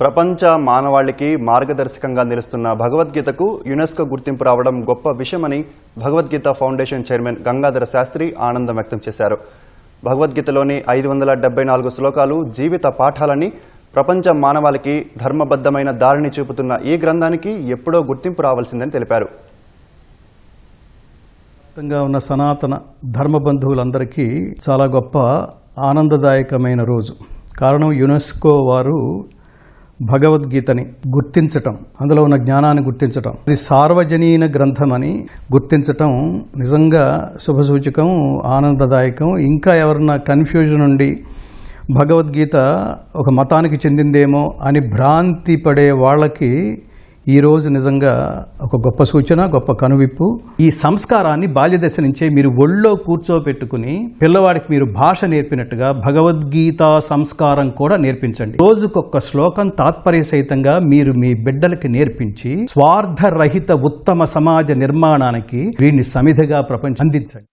ప్రపంచ మానవాళికి మార్గదర్శకంగా నిలుస్తున్న భగవద్గీతకు యునెస్కో గుర్తింపు రావడం గొప్ప విషయమని భగవద్గీత ఫౌండేషన్ చైర్మన్ గంగాధర శాస్త్రి ఆనందం వ్యక్తం చేశారు. భగవద్గీతలోని ఐదు వందల డెబ్బై నాలుగు శ్లోకాలు జీవిత పాఠాలని ప్రపంచ మానవాళికి ధర్మబద్ధమైన దారిని చూపుతున్న ఈ గ్రంథానికి ఎప్పుడో గుర్తింపు రావాల్సిందని తెలిపారు. ఉన్న సనాతన ధర్మ బంధువులందరికీ చాలా గొప్ప ఆనందదాయకమైన రోజు. కారణం యునెస్కో వారు భగవద్గీతని గుర్తించటం అందులో ఉన్న జ్ఞానాన్ని గుర్తించటం. ఇది సార్వజనీన గ్రంథమని గుర్తించటం నిజంగా శుభసూచకం ఆనందదాయకం. ఇంకా ఎవరన్నా కన్ఫ్యూజన్ ఉండి భగవద్గీత ఒక మతానికి చెందిందేమో అని భ్రాంతి పడే వాళ్ళకి ఈరోజు నిజంగా ఒక గొప్ప సూచన గొప్ప కనువిప్పు. ఈ సంస్కారాన్ని బాల్యదశ నుంచే మీరు ఒళ్ళో కూర్చోపెట్టుకుని పిల్లవాడికి మీరు భాష నేర్పినట్టుగా భగవద్గీత సంస్కారం కూడా నేర్పించండి. రోజుకొక శ్లోకం తాత్పర్య సహితంగా మీరు మీ బిడ్డలకి నేర్పించి స్వార్థరహిత ఉత్తమ సమాజ నిర్మాణానికి వీడిని సమిధగా ప్రపంచం అందించండి.